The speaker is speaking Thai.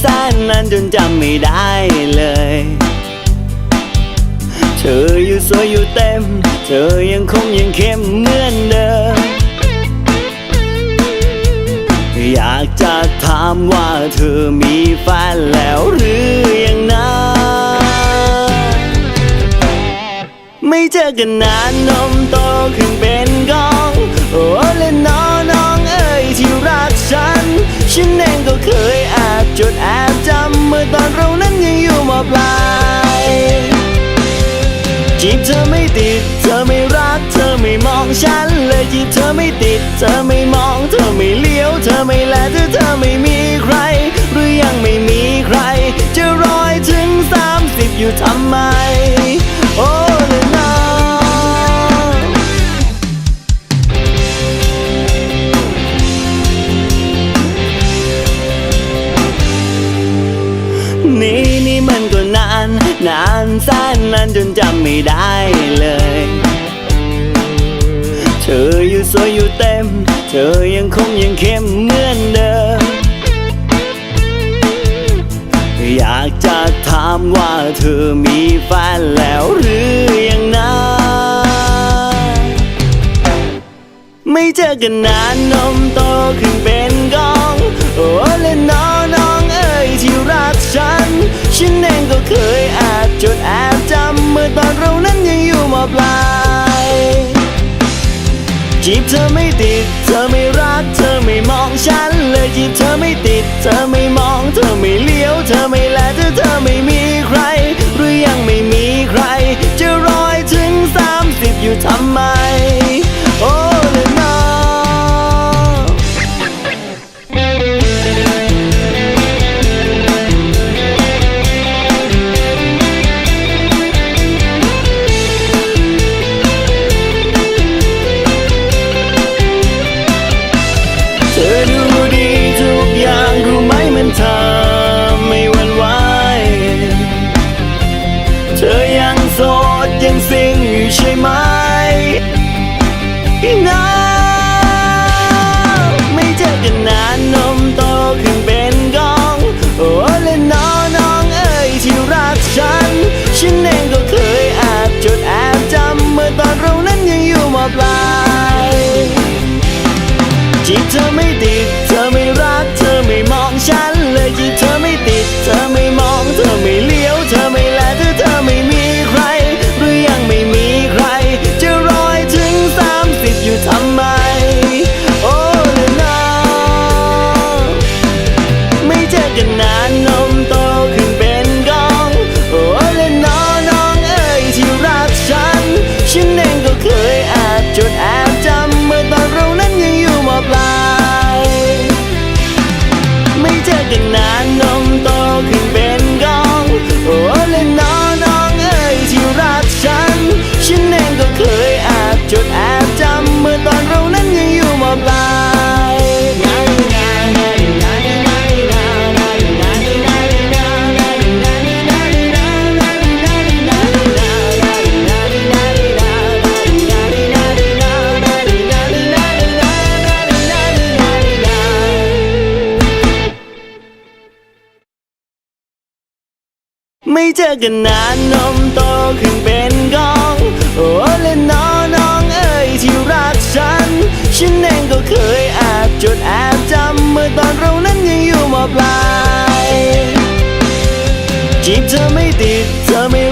แสนนานจนจำไม่ได้เลย เธออยู่สวยอยู่เต็ม เธอยังคงยังเข้มเหมือนเดิม อยากจะถามว่าเธอมีแฟนแล้วหรือยังนะไม่เจอกันนานนมโต ตอนเรานั้นยังอยู่มปลายจีบเธอไม่ติด เธอไม่รัก เธอไม่มองฉันเลยจีบเธอไม่ติด เธอไม่มอง เธอไม่เลี้ยว เธอไม่แลเธอเธอไม่มีใคร หรือยังไม่มีใคร จะรอยถึงสามสิบอยู่ทำไม นานแสนนานจนจำไม่ได้เลย เธออยู่สวยอยู่เต็ม เธอยังคงยังเข้มเหมือนเดิม อยากจะถามว่าเธอมีแฟนแล้วหรือยังนะไม่เจอกันนานนมโตขึ้นเป็นก้อง จำเมื่อตอนเรานั้นยังอยู่มปลายจีบเธอไม่ติด เธอไม่รัก เธอไม่มองฉันเลยจีบเธอไม่ติด เธอไม่มอง เธอไม่เลี้ยว เธอไม่ จีบ จอกันนานนมโตขึ้นเป็น ไม่เจอกันนานนมโตขึ้นเป็นกอง โอ้และน้องน้องเอ๋ยที่รักฉัน ฉันเองก็เคยแอบจดแอบจำเมื่อตอนเรานั้นยังอยู่มปลายจีบเธอไม่ติดเธอไม่